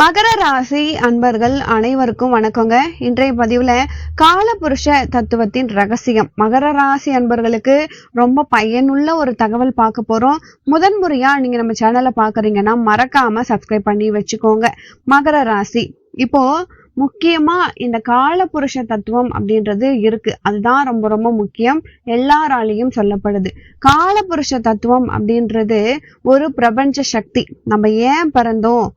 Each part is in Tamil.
மகர ராசி அன்பர்கள் அனைவருக்கும் வணக்கங்க. இன்றைய பதிவுல காலபுருஷ தத்துவத்தின் ரகசியம். மகர ராசி அன்பர்களுக்கு ரொம்ப பயனுள்ள ஒரு தகவல் பார்க்க போறோம். முதன் முறையா நீங்க நம்ம சேனலை பாக்குறீங்கன்னா மறக்காம சப்ஸ்கிரைப் பண்ணி வச்சுக்கோங்க. மகர ராசி. இப்போ முக்கியமா இந்த காலபுருஷ தத்துவம் அப்படின்றது இருக்கு. அதுதான் ரொம்ப ரொம்ப முக்கியம். எல்லாராலையும் சொல்லப்படுது. காலபுருஷ தத்துவம் அப்படின்றது ஒரு பிரபஞ்ச சக்தி. நம்ம ஏன் பிறந்தோம்?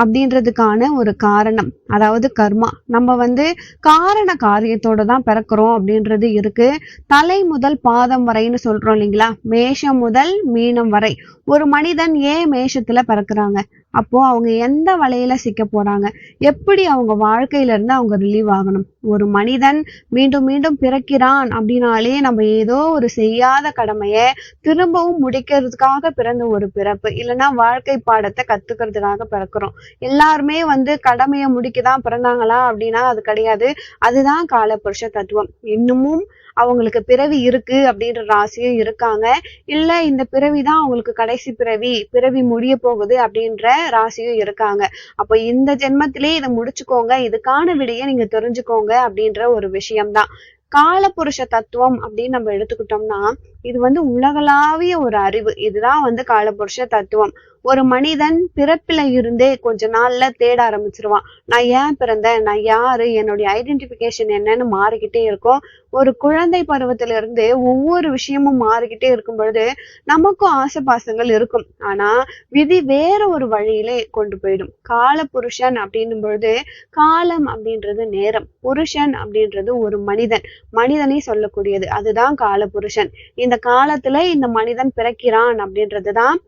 அப்படின்றதுக்கான ஒரு காரணம். அதாவது கர்மா. நம்ம வந்து காரண காரியத்தோட தான் பிறக்கிறோம் அப்படின்றது இருக்கு. தலை முதல் பாதம் வரைன்னு சொல்றோம் இல்லைங்களா? மேஷம் முதல் மீனம் வரை. ஒரு மனிதன் ஏன் மேஷத்துல பிறக்குறாங்க? அப்போ அவங்க எந்த வலையில சிக்க போறாங்க? எப்படி அவங்க வாழ்க்கையில இருந்து அவங்க ரிலீவ் ஆகணும்? ஒரு மனிதன் மீண்டும் மீண்டும் பிறக்கிறான் அப்படின்னாலே நம்ம ஏதோ ஒரு செய்யாத கடமைய திரும்பவும் முடிக்கிறதுக்காக பிறந்த ஒரு பிறப்பு. இல்லைன்னா வாழ்க்கை பாடத்தை கத்துக்கிறதுக்காக பிறக்கிறோம். எல்லாருமே வந்து கடமையை முடிக்கதான் பிறந்தாங்களா அப்படின்னா அது கிடையாது. அதுதான் காலபுருஷ தத்துவம். இன்னமும் அவங்களுக்கு பிறவி இருக்கு அப்படின்ற ராசியும் இருக்காங்க. இல்ல இந்த பிறவி தான் அவங்களுக்கு கடைசி பிறவி பிறவி முடிய போகுது அப்படின்ற ராசியும் இருக்காங்க. அப்போ இந்த ஜென்மத்திலே இதை முடிச்சுக்கோங்க. இதுக்கான விடையை நீங்க தெரிஞ்சுக்கோங்க அப்படின்ற ஒரு விஷயம்தான். காலபுருஷ தத்துவம் அப்படின்னு நம்ம எடுத்துக்கிட்டோம்னா இது வந்து உலகளாவிய ஒரு அறிவு. இதுதான் வந்து காலபுருஷ தத்துவம். ஒரு மனிதன் பிறப்பில இருந்தே கொஞ்ச நாள்ல தேட ஆரம்பிச்சிருவான். நான் ஏன் பிறந்தேன்? நான் யாரு? என்னுடைய ஐடென்டிபிகேஷன் என்னன்னு மாறிக்கிட்டே இருக்கும். ஒரு குழந்தை பருவத்துல இருந்து ஒவ்வொரு விஷயமும் மாறிக்கிட்டே இருக்கும் பொழுது நமக்கும் ஆசை பாசங்கள் இருக்கும். ஆனா விதி வேற ஒரு வழியிலே கொண்டு போயிடும். கால புருஷன் அப்படின்னும் பொழுது காலம் அப்படின்றது நேரம். புருஷன் அப்படின்றது ஒரு மனிதன். மனிதனை சொல்லக்கூடியது. அதுதான் கால புருஷன் இந்த காலத்துல இந்த மனிதன் பிறக்கிறான் அப்படின்றதுதான்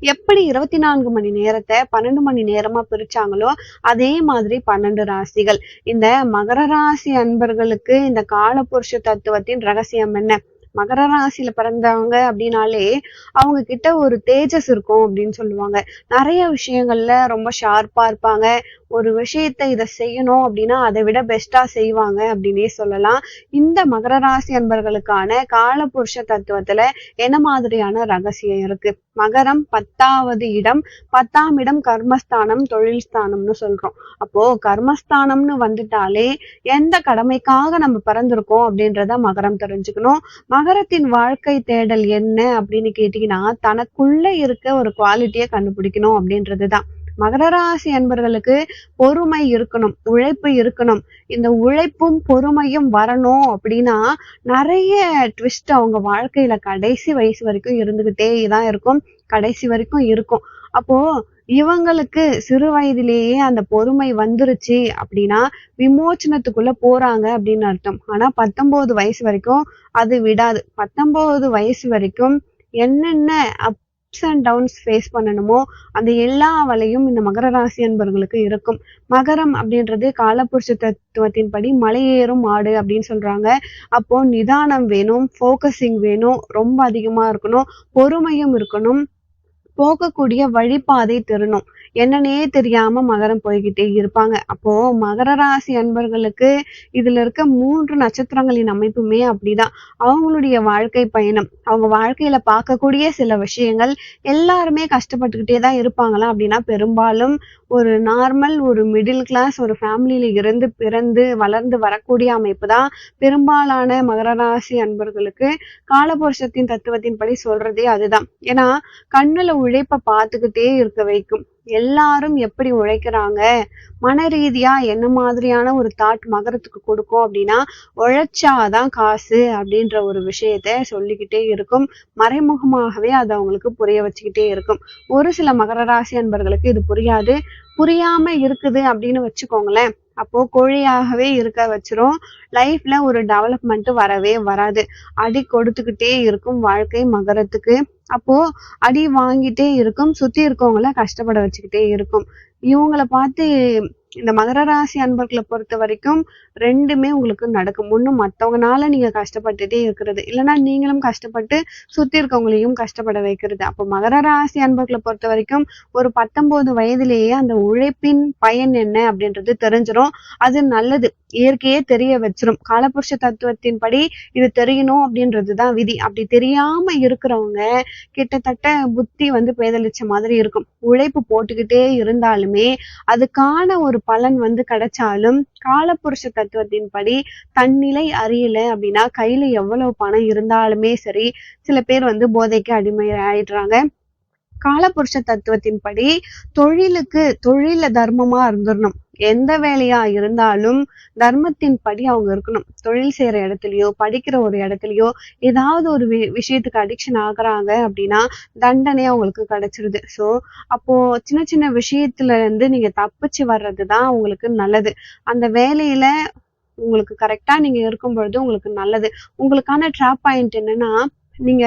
எப்படி இருபத்தி நான்கு மணி நேரத்தை பன்னெண்டு மணி நேரமா பிரிச்சாங்களோ அதே மாதிரி பன்னெண்டு ராசிகள். இந்த மகர ராசி அன்பர்களுக்கு இந்த காலபுருஷ தத்துவத்தின் ரகசியம் என்ன? மகர ராசியில பிறந்தவங்க அப்படின்னாலே அவங்க கிட்ட ஒரு தேஜஸ் இருக்கும் அப்படின்னு சொல்லுவாங்க. நிறைய விஷயங்கள்ல ரொம்ப ஷார்ப்பா இருப்பாங்க. ஒரு விஷயத்த இதை செய்யணும் அப்படின்னா அதை விட பெஸ்டா செய்வாங்க அப்படின்னே சொல்லலாம். இந்த மகர ராசி அன்பர்களுக்கான காலபுருஷ தத்துவத்துல என்ன மாதிரியான ரகசியம் இருக்கு? மகரம் பத்தாவது இடம் பத்தாம் இடம் கர்மஸ்தானம் தொழில் ஸ்தானம்னு சொல்றோம். அப்போ கர்மஸ்தானம்னு வந்துட்டாலே எந்த கடமைக்காக நம்ம பிறந்திருக்கோம் அப்படின்றத மகரம் தெரிஞ்சுக்கணும். மகரத்தின் வாழ்க்கை தேடல் என்ன அப்படின்னு கேட்டீங்கன்னா தனக்குள்ள இருக்க ஒரு குவாலிட்டியை கண்டுபிடிக்கணும் அப்படின்றதுதான். மகர ராசி அன்பர்களுக்கு பொறுமை இருக்கணும் உழைப்பு இருக்கணும். இந்த உழைப்பும் பொறுமையும் வரணும் அப்படின்னா நிறைய ட்விஸ்ட் அவங்க வாழ்க்கையில கடைசி வயசு வரைக்கும் இருந்துகிட்டே தான் இருக்கும் கடைசி வரைக்கும் இருக்கும். அப்போ இவங்களுக்கு சிறு வயதிலேயே அந்த பொறுமை வந்துருச்சு அப்படின்னா விமோச்சனத்துக்குள்ள போறாங்க அப்படின்னு அர்த்தம். ஆனா பத்தொன்பது வயசு வரைக்கும் அது விடாது. பத்தொன்பது வயசு வரைக்கும் என்னென்ன அப்ஸ் அண்ட் டவுன்ஸ் ஃபேஸ் பண்ணணுமோ அந்த எல்லா வலையும் இந்த மகர ராசி அன்பர்களுக்கு இருக்கும். மகரம் அப்படின்றது காலப்புருஷ தத்துவத்தின்படி மலையேறும் மாடு அப்படின்னு சொல்றாங்க. அப்போ நிதானம் வேணும் ஃபோக்கஸிங் வேணும் ரொம்ப அதிகமா இருக்கணும் பொறுமையும் இருக்கணும். போகக்கூடிய வழிபாதை தெரியணும் என்னன்னே தெரியாம மகரம் போய்கிட்டே இருப்பாங்க. அப்போ மகர ராசி அன்பர்களுக்கு இதுல இருக்க மூன்று நட்சத்திரங்களின் அமைப்புமே அப்படிதான். அவங்களுடைய வாழ்க்கை பயணம் அவங்க வாழ்க்கையில பார்க்கக்கூடிய சில விஷயங்கள் எல்லாருமே கஷ்டப்பட்டுக்கிட்டே தான் இருப்பாங்களா அப்படின்னா பெரும்பாலும் ஒரு நார்மல் ஒரு மிடில் கிளாஸ் ஒரு ஃபேமிலியில இருந்து பிறந்து வளர்ந்து வரக்கூடிய அமைப்பு தான் பெரும்பாலான மகர ராசி அன்பர்களுக்கு காலபுருஷத்தின் தத்துவத்தின்படி சொல்றதே அதுதான். ஏன்னா கண்ணுல உழைப்ப பார்த்துக்கிட்டே இருக்க வைக்கும். எல்லாரும் எப்படி உழைக்கிறாங்க? மன ரீதியா என்ன மாதிரியான ஒரு தாட் மகரத்துக்கு கொடுக்கும் அப்படின்னா உழைச்சாதான் காசு அப்படின்ற ஒரு விஷயத்த சொல்லிக்கிட்டே இருக்கும். மறைமுகமாகவே அது அவங்களுக்கு புரிய வச்சுக்கிட்டே இருக்கும். ஒரு சில மகர ராசி அன்பர்களுக்கு இது புரியாது. புரியாம இருக்குது அப்படின்னு வச்சுக்கோங்களேன். அப்போ கோழியாகவே இருக்க வச்சிரும். லைஃப்பில் ஒரு டெவலப்மெண்ட்டு வரவே வராது. அடி கொடுத்துக்கிட்டே இருக்கும் வாழ்க்கை மகரத்துக்கு. அப்போ அடி வாங்கிட்டே இருக்கும் சுத்தி இருக்கவங்கள கஷ்டப்பட வச்சுக்கிட்டே இருக்கும். இவங்கள பார்த்து இந்த மகர ராசி அன்பர்களை பொறுத்த வரைக்கும் ரெண்டுமே உங்களுக்கு நடக்கும். ஒன்றும் மற்றவங்கனால நீங்க கஷ்டப்பட்டுட்டே இருக்கிறது. இல்லைன்னா நீங்களும் கஷ்டப்பட்டு சுத்தி இருக்கவங்களையும் கஷ்டப்பட வைக்கிறது. அப்போ மகர ராசி அன்பர்களை பொறுத்த வரைக்கும் ஒரு பத்தொன்பது வயதிலேயே அந்த உழைப்பின் பயன் என்ன அப்படின்றது தெரிஞ்சிடும் அது நல்லது. இயற்கையே தெரிய வச்சிரும். காலபுருஷ தத்துவத்தின்படி இது தெரியணும் அப்படின்றதுதான் விதி. அப்படி தெரியாம இருக்கிறவங்க கிட்டத்தட்ட புத்தி வந்து பேதலிச்ச மாதிரி இருக்கும். உழைப்பு போட்டுக்கிட்டே இருந்தாலுமே அதுக்கான ஒரு பலன் வந்து கிடைச்சாலும் காலபுருஷ தத்துவத்தின்படி தன்னிலை அறியல அப்படின்னா கையில எவ்வளவு பணம் இருந்தாலுமே சரி சில பேர் வந்து போதைக்கு அடிமை ஆயிடுறாங்க காலபுருஷ தத்துவத்தின்படி தொழிலுக்கு தொழில தர்மமா இருந்துடணும் எந்த வேலையா இருந்தாலும் தர்மத்தின் படி அவங்க இருக்கணும். தொழில் செய்யற இடத்துலயோ படிக்கிற ஒரு இடத்துலயோ ஏதாவது ஒரு வி விஷயத்துக்கு அடிக்ஷன் ஆகுறாங்க அப்படின்னா தண்டனை அவங்களுக்கு கிடைச்சிருது. சோ அப்போ சின்ன சின்ன விஷயத்துல இருந்து நீங்க தப்பிச்சு வர்றதுதான் உங்களுக்கு நல்லது. அந்த வேலையில உங்களுக்கு கரெக்டா நீங்க இருக்கும் பொழுது உங்களுக்கு நல்லது. உங்களுக்கான ட்ராப் பாயிண்ட் என்னன்னா நீங்க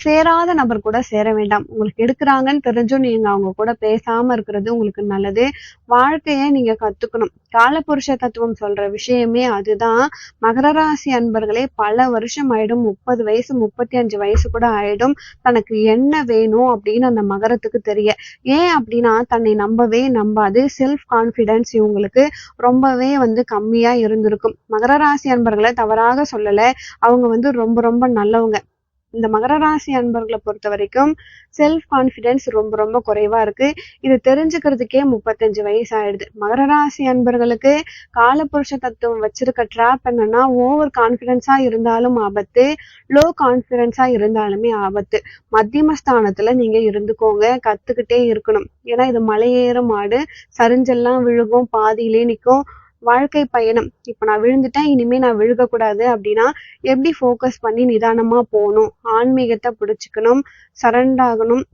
சேராத நபர் கூட சேர வேண்டாம். உங்களுக்கு எடுக்கிறாங்கன்னு தெரிஞ்சும் நீங்க அவங்க கூட பேசாம இருக்கிறது உங்களுக்கு நல்லது. வாழ்க்கையை நீங்க கத்துக்கணும். காலபுருஷ தத்துவம் சொல்ற விஷயமே அதுதான். மகர ராசி அன்பர்களே பல வருஷம் ஆயிடும். முப்பது வயசு முப்பத்தி அஞ்சு வயசு கூட ஆயிடும். தனக்கு என்ன வேணும் அப்படின்னு அந்த மகரத்துக்கு தெரிய. ஏன் அப்படின்னா தன்னை நம்பவே நம்பாது. செல்ஃப் கான்பிடன்ஸ் இவங்களுக்கு ரொம்பவே வந்து கம்மியா இருந்திருக்கும். மகர ராசி அன்பர்களை தவறாக சொல்லல. அவங்க வந்து ரொம்ப ரொம்ப நல்லவங்க. இந்த மகர ராசி அன்பர்களை பொறுத்த வரைக்கும் செல்ஃப் கான்ஃபிடென்ஸ் ரொம்ப ரொம்ப குறைவா இருக்கு. இது தெரிஞ்சுக்கிறதுக்கே முப்பத்தஞ்சு வயசு ஆயிடுது மகர ராசி அன்பர்களுக்கு காலபுருஷ தத்துவம் வச்சிருக்க ட்ராப் என்னன்னா ஓவர் கான்ஃபிடென்ஸா இருந்தாலும் ஆபத்து லோ கான்ஃபிடென்ஸா இருந்தாலுமே ஆபத்து. மத்தியம ஸ்தானத்துல நீங்க இருந்துக்கோங்க கத்துக்கிட்டே இருக்கணும். ஏன்னா இது மலையேற மாடு சரிஞ்செல்லாம் விழுகும் பாதியிலே நிற்கும் வாழ்க்கை பயணம். இப்ப நான் விழுந்துட்டேன் இனிமே நான் விழுகக்கூடாது அப்படின்னா எப்படி ஃபோக்கஸ் பண்ணி நிதானமா போகணும்? ஆன்மீகத்தை பிடிச்சிக்கணும் சரண்டர் ஆகணும்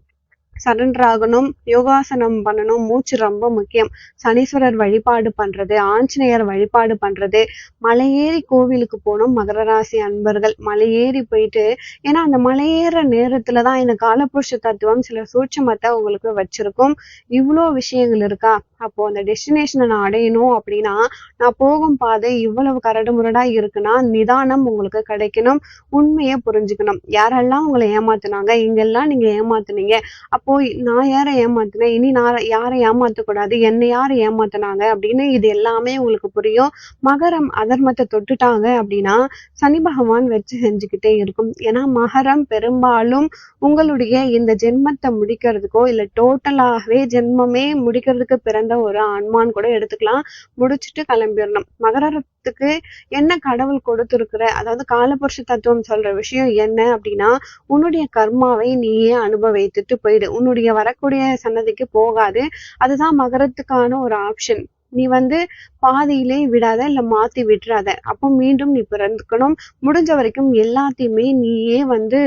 சரண்டர் ஆகணும் யோகாசனம் பண்ணணும். மூச்சு ரொம்ப முக்கியம். சனீஸ்வரர் வழிபாடு பண்றது ஆஞ்சநேயர் வழிபாடு பண்றது. மலையேறி கோவிலுக்கு போகணும் மகர ராசி அன்பர்கள். மலையேறி போயிட்டு ஏன்னா அந்த மலையேற நேரத்துலதான் இந்த காலபுருஷ தத்துவம் சில சூட்சமத்தை உங்களுக்கு வச்சிருக்கும். இவ்வளோ விஷயங்கள் இருக்கா? அப்போ அந்த டெஸ்டினேஷனை நான் அடையணும் அப்படின்னா நான் போகும் பாதை இவ்வளவு கரடு முரடா இருக்குன்னா நிதானம் உங்களுக்கு கிடைக்கணும் உண்மையை புரிஞ்சுக்கணும். யாரெல்லாம் உங்களை ஏமாத்துனாங்க இங்கெல்லாம் நீங்க ஏமாத்துனீங்க. அப்போ நான் யாரை ஏமாத்தினேன்? இனி நான் யாரை ஏமாத்தக்கூடாது? என்னை யார் ஏமாத்தினாங்க? அப்படின்னு இது எல்லாமே உங்களுக்கு புரியும். மகரம் அதர்மத்தை தொட்டுட்டாங்க அப்படின்னா சனி பகவான் வச்சு செஞ்சுக்கிட்டே இருக்கும். ஏன்னா மகரம் பெரும்பாலும் உங்களுடைய இந்த ஜென்மத்தை முடிக்கிறதுக்கோ இல்ல டோட்டலாகவே ஜென்மமே முடிக்கிறதுக்கு பிறந்த ஒரு ஆன்மான் கூட எடுத்துக்கலாம். முடிச்சுட்டு கிளம்பிடணும். மகரத்துக்கு என்ன கடவுள் கொடுத்துருக்குற அதாவது காலபுருஷ தத்துவம் சொல்ற விஷயம் என்ன அப்படின்னா உன்னுடைய கர்மாவை நீயே அனுபவித்துட்டு போயிடு. உன்னுடைய வரக்கூடிய சன்னதிக்கு போகாது. அதுதான் மகரத்துக்கான ஒரு ஆப்ஷன் நீ வந்து பாதியிலே விடாத இல்ல மாத்தி விட்டுறாத. அப்போ மீண்டும் நீ பிறந்துக்கணும். முடிஞ்ச வரைக்கும் எல்லாத்தையுமே நீயே வந்து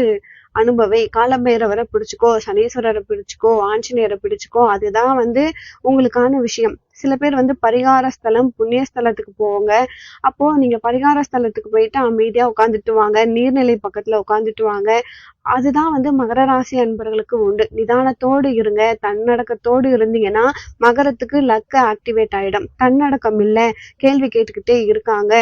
அனுபவை. காலபைரவரை பிடிச்சிக்கோ சனீஸ்வரரை பிடிச்சிக்கோ ஆஞ்சநேயரை பிடிச்சிக்கோ அதுதான் வந்து உங்களுக்கான விஷயம். சில பேர் வந்து பரிகார ஸ்தலம் புண்ணிய ஸ்தலத்துக்கு போவாங்க. அப்போ நீங்க பரிகார ஸ்தலத்துக்கு போயிட்டு அமைதியா உட்காந்துட்டு வாங்க. நீர்நிலை பக்கத்துல உட்காந்துட்டு வாங்க. அதுதான் வந்து மகர ராசி அன்பர்களுக்கு உண்டு. நிதானத்தோடு இருங்க. தன்னடக்கத்தோடு இருந்தீங்கன்னா மகரத்துக்கு லக்க ஆக்டிவேட் ஆயிடும். தன்னடக்கம் இல்லை. கேள்வி கேட்டுக்கிட்டே இருக்காங்க.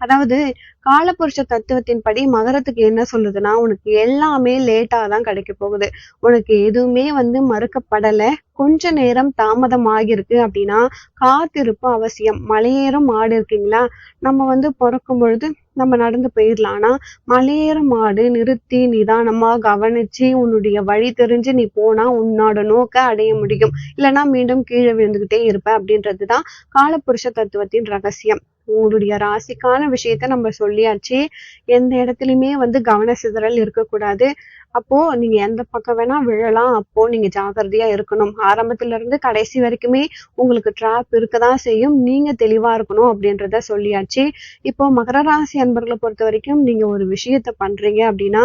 அதாவது காலபுருஷ தத்துவத்தின்படி மகரத்துக்கு என்ன சொல்லுதுன்னா உனக்கு எல்லாமே லேட்டா தான் கிடைக்க போகுது. உனக்கு எதுவுமே வந்து மறுக்கப்படலை. கொஞ்ச நேரம் தாமதம் ஆகியிருக்கு அப்படின்னா காத்திருப்பு அவசியம். மலையேறும் மாடு இருக்கீங்களா? நம்ம வந்து பிறக்கும் பொழுது நம்ம நடந்து போயிடலாம் ஆனா மலையேறும் மாடு நிறுத்தி நிதானமா கவனிச்சு உன்னுடைய வழி தெரிஞ்சு நீ போனா உன்னோட நோக்க அடைய முடியும். இல்லைன்னா மீண்டும் கீழே விழுந்துகிட்டே இருப்ப அப்படின்றதுதான் காலபுருஷ தத்துவத்தின் ரகசியம். உங்களுடைய ராசிக்கான விஷயத்த நம்ம சொல்லியாச்சு. எந்த இடத்துலையுமே வந்து கவன சிதறல் இருக்கக்கூடாது. அப்போ நீங்க எந்த பக்கம் வேணா விழலாம். அப்போ நீங்க ஜாக்கிரதையா இருக்கணும். ஆரம்பத்துல இருந்து கடைசி வரைக்குமே உங்களுக்கு ட்ராப் இருக்கதான் செய்யும். நீங்க தெளிவா இருக்கணும் அப்படின்றத சொல்லியாச்சு. இப்போ மகர ராசி அன்பர்களை பொறுத்த வரைக்கும் நீங்க ஒரு விஷயத்த பண்றீங்க அப்படின்னா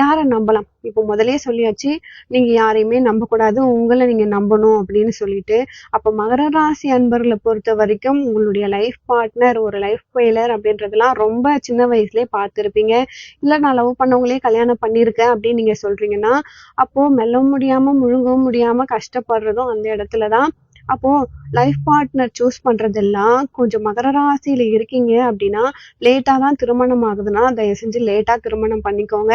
யாரை நம்பலாம்? இப்போ முதலே சொல்லியாச்சு நீங்க யாரையுமே நம்பக்கூடாது. உங்களை நீங்க நம்பணும் அப்படின்னு சொல்லிட்டு அப்ப மகர ராசி அன்பர்களை பொறுத்த வரைக்கும் உங்களுடைய லைஃப் பார்ட்னர் ஒரு லைஃப் ஃபெயிலர் அப்படின்றதெல்லாம் ரொம்ப சின்ன வயசுலயே பார்த்துருப்பீங்க. இல்லை நான் லவ் பண்ணவங்களே கல்யாணம் பண்ணியிருக்கேன் அப்படின்னு நீங்க சொல்றீங்கன்னா அப்போ மெல்ல முடியாம முழுங்கவும் முடியாம கஷ்டப்படுறதும் அந்த இடத்துலதான் அப்போ லைஃப் பார்ட்னர் சூஸ் பண்றதெல்லாம் கொஞ்சம் மகர ராசியில இருக்கீங்க அப்படின்னா லேட்டா தான் திருமணம் ஆகுதுன்னா தயவு செஞ்சு லேட்டா திருமணம் பண்ணிக்கோங்க.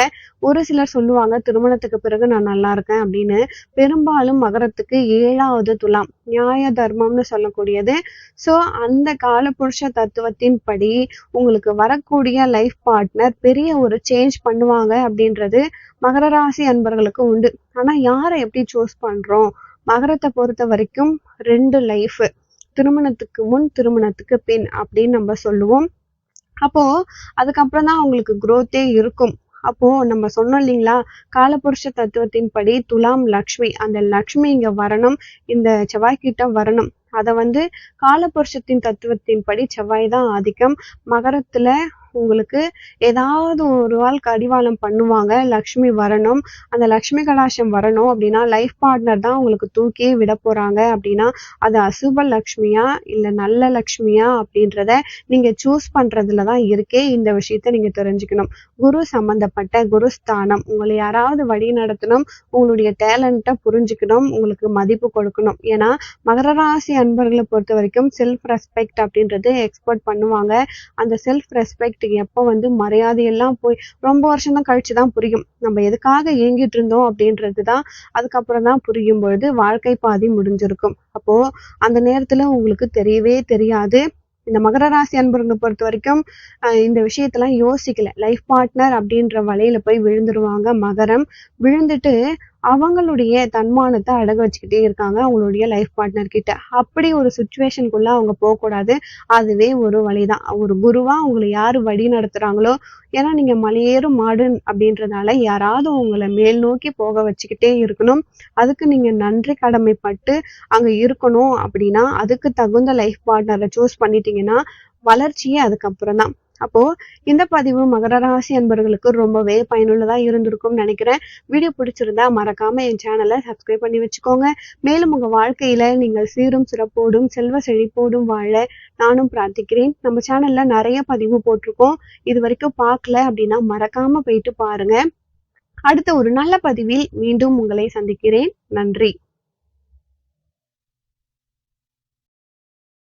ஒரு சிலர் சொல்லுவாங்க திருமணத்துக்கு பிறகு நான் நல்லா இருக்கேன் அப்படின்னு. பெரும்பாலும் மகரத்துக்கு ஏழாவது துலாம் நியாய தர்மம்னு சொல்லக்கூடியது. ஸோ அந்த காலபுருஷ தத்துவத்தின் படி உங்களுக்கு வரக்கூடிய லைஃப் பார்ட்னர் பெரிய ஒரு சேஞ்ச் பண்ணுவாங்க அப்படின்றது மகர ராசி அன்பர்களுக்கு உண்டு. ஆனா யாரை எப்படி சூஸ் பண்றோம்? மகரத்தை பொறுத்த வரைக்கும் ரெண்டு லைஃபு திருமணத்துக்கு முன் திருமணத்துக்கு பின் அப்படின்னு நம்ம சொல்லுவோம். அப்போது அதுக்கப்புறம் தான் அவங்களுக்கு குரோத்தே இருக்கும். அப்போ நம்ம சொன்னோம் இல்லைங்களா காலபுருஷ தத்துவத்தின் படி துலாம் லக்ஷ்மி அந்த லக்ஷ்மி இங்க வரணும் இந்த செவ்வாய்க்கிட்ட வரணும். அதை வந்து காலபுருஷத்தின் தத்துவத்தின் படி செவ்வாய் தான் ஆதிக்கம். மகரத்துல உங்களுக்கு ஏதாவது ஒரு ஆள் கடிவாளம் பண்ணுவாங்க லக்ஷ்மி வரணும் அந்த லக்ஷ்மி கலாசம் வரணும் அப்படின்னா லைஃப் பார்ட்னர் தான் உங்களுக்கு தூக்கியே விட போறாங்க அப்படின்னா அது அசுப லக்ஷ்மியா இல்ல நல்ல லக்ஷ்மியா அப்படின்றத நீங்க சூஸ் பண்றதுல தான் இருக்கே இந்த விஷயத்த நீங்க தெரிஞ்சுக்கணும். குரு சம்பந்தப்பட்ட குருஸ்தானம் உங்களை யாராவது வழி நடத்தணும் உங்களுடைய டேலண்ட்டை புரிஞ்சுக்கணும் உங்களுக்கு மதிப்பு கொடுக்கணும். ஏன்னா மகர ராசி அன்பர்களை பொறுத்த வரைக்கும் செல்ஃப் ரெஸ்பெக்ட் அப்படின்றது எக்ஸ்போர்ட் பண்ணுவாங்க. அந்த செல்ஃப் ரெஸ்பெக்ட் எப்போ வந்து மரியாதையெல்லாம் போய் ரொம்ப வருஷம் தான் கழிச்சு தான் புரியும். நம்ம எதுக்காக ஏங்கிட்டு இருந்தோம் அப்படின்றது தான் அதுக்கப்புறம் தான் புரியும் பொழுது வாழ்க்கை பாதி முடிஞ்சிருக்கும். அப்போ அந்த நேரத்துல உங்களுக்கு தெரியவே தெரியாது. இந்த மகர ராசி அன்பர்களை பொறுத்த வரைக்கும் இந்த விஷயத்தெல்லாம் யோசிக்கல. லைஃப் பார்ட்னர் அப்படின்ற வலையில போய் விழுந்துருவாங்க மகரம். விழுந்துட்டு அவங்களுடைய தன்மானத்தை அடகு வச்சுக்கிட்டே இருக்காங்க அவங்களுடைய லைஃப் பார்ட்னர் கிட்ட. அப்படி ஒரு சுச்சுவேஷனுக்குள்ள அவங்க போகக்கூடாது. அதுவே ஒரு வழிதான். ஒரு குருவா அவங்களை யார் வழி நடத்துறாங்களோ ஏன்னா நீங்க மலையேறும் மாடு அப்படின்றதால யாராவது உங்களை மேல் நோக்கி போக வச்சுக்கிட்டே இருக்கணும். அதுக்கு நீங்க நன்றி கடமைப்பட்டு அங்க இருக்கணும் அப்படின்னா அதுக்கு தகுந்த லைஃப் பார்ட்னரை சூஸ் பண்ணிட்டீங்கன்னா வளர்ச்சியே அதுக்கப்புறம் தான் அப்போ இந்த பதிவு மகர ராசி அன்பர்களுக்கு ரொம்பவே பயனுள்ளதா இருந்திருக்கும்னு நினைக்கிறேன். வீடியோ பிடிச்சிருந்தா மறக்காம என் சேனலை சப்ஸ்கிரைப் பண்ணி வச்சுக்கோங்க. மேலும் உங்க வாழ்க்கையில நீங்கள் சீரும் சிறப்போடும் செல்வ செழிப்போடும் வாழ நானும் பிரார்த்திக்கிறேன். நம்ம சேனல்ல நிறைய பதிவு போட்டிருக்கோம். இது வரைக்கும் பார்க்கல அப்படின்னா மறக்காம போயிட்டு பாருங்க. அடுத்த ஒரு நல்ல பதிவில் மீண்டும் உங்களை சந்திக்கிறேன். நன்றி.